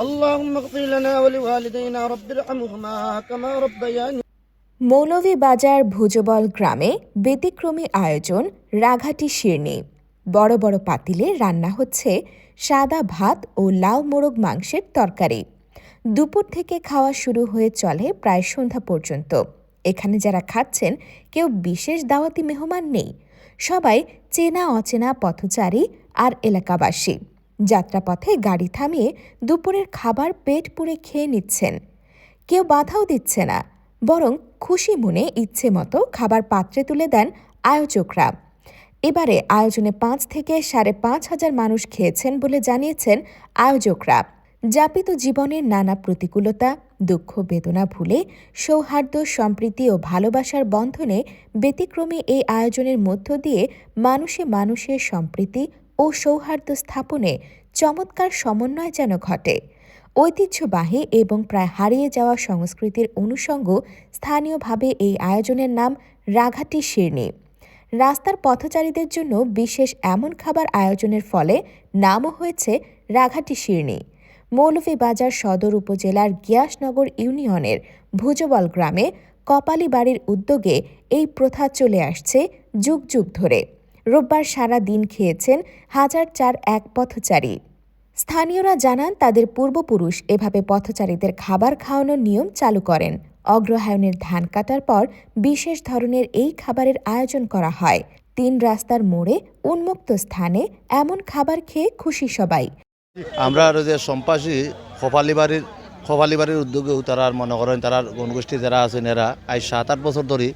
اللهم اغفر لنا ولوالدينا رب ارحمهما كما ربياني মৌলভীবাজার ভুজবল গ্রামে ব্যতিক্রমী আয়োজন রাঘাটি শিরনি বড় বড় পাতিলে রান্না হচ্ছে সাদা ভাত ও লাউ মোরগ মাংসের তরকারি দুপুর থেকে খাওয়া শুরু হয়ে চলে প্রায় সন্ধ্যা পর্যন্ত এখানে যারা খাচ্ছেন কেউ বিশেষ দাওয়াতি মেহমান নেই সবাই চেনা অচেনা পথচারী আর এলাকাবাসী যাত্রাপথে গাড়ি থামিয়ে দুপুরের খাবার পেট পুড়ে খেয়ে নিচ্ছেন। কেউ বাধাও দিচ্ছে না, বরং খুশি মনে ইচ্ছে মতো খাবার পাত্রে তুলে দেন আয়োজকরা। এবারে আয়োজনে পাঁচ থেকে সাড়ে পাঁচ হাজার মানুষ খেয়েছেন বলে জানিয়েছেন আয়োজকরা। যাপিত জীবনের নানা প্রতিকূলতা, দুঃখ, বেদনা ভুলে সৌহার্দ্য, সম্প্রীতি ও ভালোবাসার বন্ধনে ব্যতিক্রমী এই আয়োজনের মধ্য দিয়ে মানুষে মানুষের সম্প্রীতি ও সৌহার্দ্য স্থাপনে চমৎকার সমন্বয় যেন ঘটে। ঐতিহ্যবাহী এবং প্রায় হারিয়ে যাওয়া সংস্কৃতির অনুষঙ্গ স্থানীয়ভাবে এই আয়োজনের নাম রাঘাটি শিরনি রাস্তার পথচারীদের জন্য বিশেষ এমন খাবার আয়োজনের ফলে নামও হয়েছে রাঘাটি শিরনি মৌলভীবাজার সদর উপজেলার গিয়াসনগর ইউনিয়নের ভুজবল গ্রামে কপালি বাড়ির উদ্যোগে এই প্রথা চলে আসছে যুগ যুগ ধরে। রোববার সারা দিন খেয়েছেন হাজার চার এক পথচারী। স্থানীয়রা জানান, তাদের পূর্বপুরুষ এভাবে পথচারীদের খাবার খাওয়ানোর নিয়ম চালু করেন। অগ্রহায়ণের ধান কাটার পর বিশেষ ধরনের এই খাবারের আয়োজন করা হয়। তিন রাস্তার মোড়ে উন্মুক্ত স্থানে এমন খাবার খেয়ে খুশি সবাই। আমরা আর যে সম্পাসী খোপালি বাড়ির খোপালি বাড়ির উদ্যোগেও তারা মনে করেন, তারা গণগোষ্ঠী যারা আছেন এরা, আজ সাত আট বছর ধরে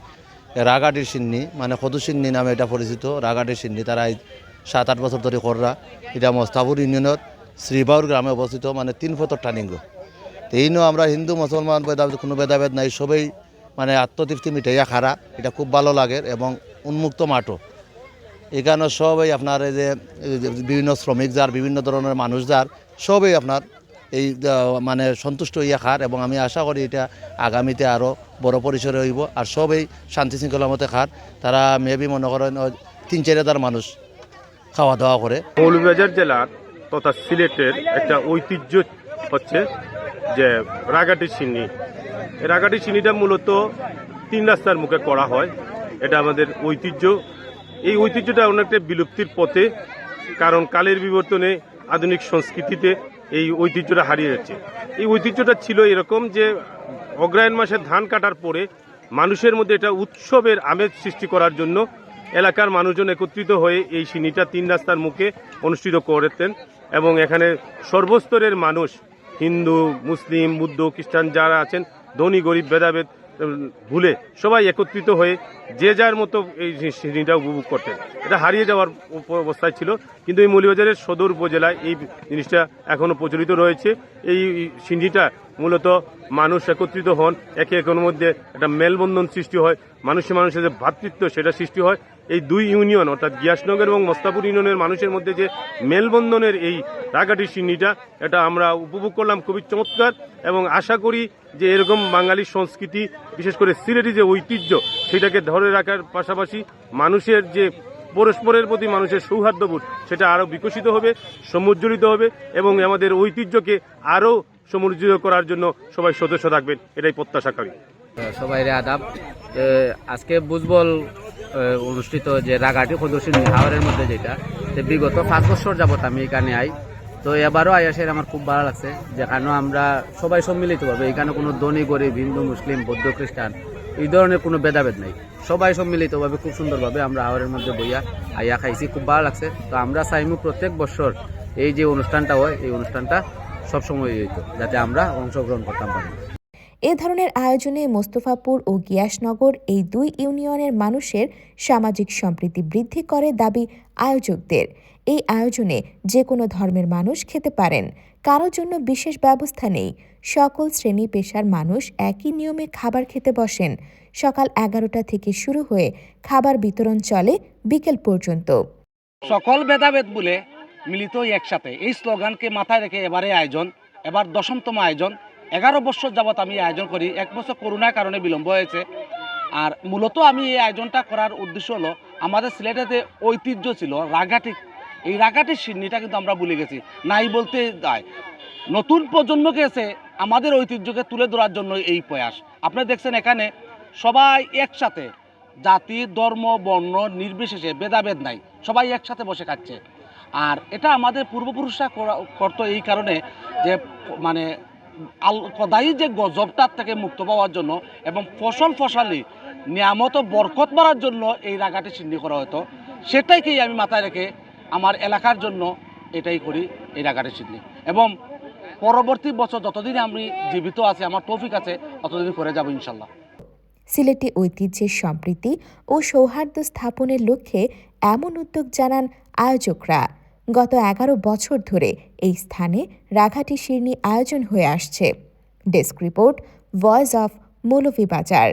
রাগাটির সিন্নি মানে সদু সিন্নি নামে এটা পরিচিত রাগাটির সিন্নি, তারা সাত আট বছর ধরে কররা। এটা মস্তাপুর ইউনিয়নত শ্রীবাউর গ্রামে অবস্থিত মানে তিন ফতর টানিঙ্গ তো এই নিয়েও আমরা হিন্দু, মুসলমান ভেদাভেদ কোনো ভেদাভেদ নাই, সবাই মানে আত্মতৃপ্তি মিঠাইয়া খারা। এটা খুব ভালো লাগে এবং উন্মুক্ত মাঠও। এখানে সবাই আপনার এই যে বিভিন্ন শ্রমিক যার, বিভিন্ন ধরনের মানুষ যার, সবই আপনার এই মানে সন্তুষ্ট হইয়া খার এবং আমি আশা করি এটা আগামীতে আরও বড় পরিসরে হইব আর সবই শান্তি শৃঙ্খলার মতে খার তারা মেবি মনে করেন তিন, চার হাজার মানুষ খাওয়া দাওয়া করে। মৌলভীবাজার জেলার তথা সিলেটের একটা ঐতিহ্য হচ্ছে যে রাগাটি চিনি এই রাগাটি চিনিটা মূলত তিন রাস্তার মুখে করা হয়। এটা আমাদের ঐতিহ্য। এই ঐতিহ্যটা অনেকটা বিলুপ্তির পথে, কারণ কালের বিবর্তনে আধুনিক সংস্কৃতিতে এই ঐতিহ্যটা হারিয়ে যাচ্ছে। এই ঐতিহ্যটা ছিল এরকম যে অগ্রায়ণ মাসে ধান কাটার পরে মানুষের মধ্যে এটা উৎসবের আমেজ সৃষ্টি করার জন্য এলাকার মানুষজন একত্রিত হয়ে এই সিনিটা তিন রাস্তার মুখে অনুষ্ঠিত করতেন এবং এখানে সর্বস্তরের মানুষ, হিন্দু, মুসলিম, বুদ্ধ, খ্রিস্টান যারা আছেন, ধনী, গরিব, ভেদাভেদ ভুলে সবাই একত্রিত হয়ে যে যার মতো এই সিনিটা উপভোগ করতেন। এটা হারিয়ে যাওয়ার অবস্থায় ছিল, কিন্তু এই মৌলভীবাজারের সদর উপজেলায় এই জিনিসটা এখনও প্রচলিত রয়েছে। এই সিন্ধিটা মূলত মানুষ একত্রিত হন, একে একের মধ্যে একটা মেলবন্ধন সৃষ্টি হয়, মানুষে মানুষের যে ভ্রাতৃত্ব সেটা সৃষ্টি হয়। এই দুই ইউনিয়ন, অর্থাৎ গিয়াসনগর এবং মস্তাপুর ইউনিয়নের মানুষের মধ্যে যে মেলবন্ধনের এই রাগাটি সিন্নিটা, এটা আমরা উপভোগ করলাম খুবই চমৎকার এবং আশা করি যে এরকম বাঙালি সংস্কৃতি, বিশেষ করে সিলেটি যে ঐতিহ্য, সেটাকে ধরে রাখার পাশাপাশি মানুষের যে পরস্পরের প্রতি মানুষের সৌহার্দ্যবোধ, সেটা আরও বিকশিত হবে, সমুজ্জ্বলিত হবে এবং আমাদের ঐতিহ্যকে আরও সমুজ্জ্বল করার জন্য সবাই সদস্য থাকবেন, এটাই প্রত্যাশা করি সবাই আদাব। আজকে বুঝবল অনুষ্ঠিত যে রাগাটি সদস্য হাওয়ারের মধ্যে যেটা বিগত পাঁচ বছর যাবত আমি এখানে আই। তো এবারও আসে আমার খুব ভালো লাগছে যেখানে আমরা সবাই সম্মিলিত সম্মিলিতভাবে, এখানে কোনো ধনী, গরিব, হিন্দু, মুসলিম, বৌদ্ধ, খ্রিস্টান, এই ধরনের কোনো ভেদাভেদ নাই। সবাই সম্মিলিতভাবে খুব সুন্দরভাবে আমরা হাওয়ারের মধ্যে বইয়া আইয়া খাইছি, খুব ভালো লাগছে। তো আমরা চাইমু প্রত্যেক বছর এই যে অনুষ্ঠানটা হয়, এই অনুষ্ঠানটা সবসময় হইতো যাতে আমরা অংশগ্রহণ করতাম পারি। এ ধরনের আয়োজনে মোস্তফাপুর ও গিয়াসনগর এই দুই ইউনিয়নের মানুষের সামাজিক সম্প্রীতি বৃদ্ধি করে দাবি আয়োজকদের। এই আয়োজনে যে কোনো ধর্মের মানুষ খেতে পারেন কারও জন্য বিশেষ ব্যবস্থা নেই। সকল শ্রেণি পেশার মানুষ একই নিয়মে খাবার খেতে বসেন। সকাল এগারোটা থেকে শুরু হয়ে খাবার বিতরণ চলে বিকেল পর্যন্ত। সকল ভেদাভেদ বলে মিলিত একসাথে। এই স্লোগানকে মাথায় রেখে এবারে আয়োজন, এবার দশমতম আয়োজন। এগারো বছর যাবত আমি আয়োজন করি, এক বছর করোনার কারণে বিলম্ব হয়েছে। আর মূলত আমি এই আয়োজনটা করার উদ্দেশ্য হলো, আমাদের সিলেটেতে ঐতিহ্য ছিল রাগাটি এই রাগাটির সিন্নিটা কিন্তু আমরা ভুলে গেছি, নাই বলতে যায় নতুন প্রজন্মকে এসে আমাদের ঐতিহ্যকে তুলে ধরার জন্য এই প্রয়াস। আপনি দেখছেন এখানে সবাই একসাথে। জাতি, ধর্ম, বর্ণ নির্বিশেষে ভেদাভেদ নাই, সবাই একসাথে বসে খাচ্ছে। আর এটা আমাদের পূর্বপুরুষরা করা- করতো এই কারণে যে মানে আল কদাই যে গজবটার থেকে মুক্ত পাওয়ার জন্য এবং ফসল ফসালি, নিয়ামত বরকত মারার জন্য এই রাগাটি চিহ্নি করা হতো, সেটাইকেই আমি মাথায় রেখে আমার এলাকার জন্য এটাই করি, এই রাগাটি চিহ্নি এবং পরবর্তী বছর যতদিন আমি জীবিত আছি, আমার তৌফিক আছে, ততদিন করে যাব ইনশাল্লাহ। সিলেটি ঐতিহ্যের সম্প্রীতি ও সৌহার্দ্য স্থাপনের লক্ষ্যে এমন উদ্যোগ জানান আয়োজকরা। গত এগারো বছর ধরে এই স্থানে রাঘাটি শিরনি আয়োজন হয়ে আসছে। Desk report, voice of Moulvibazar.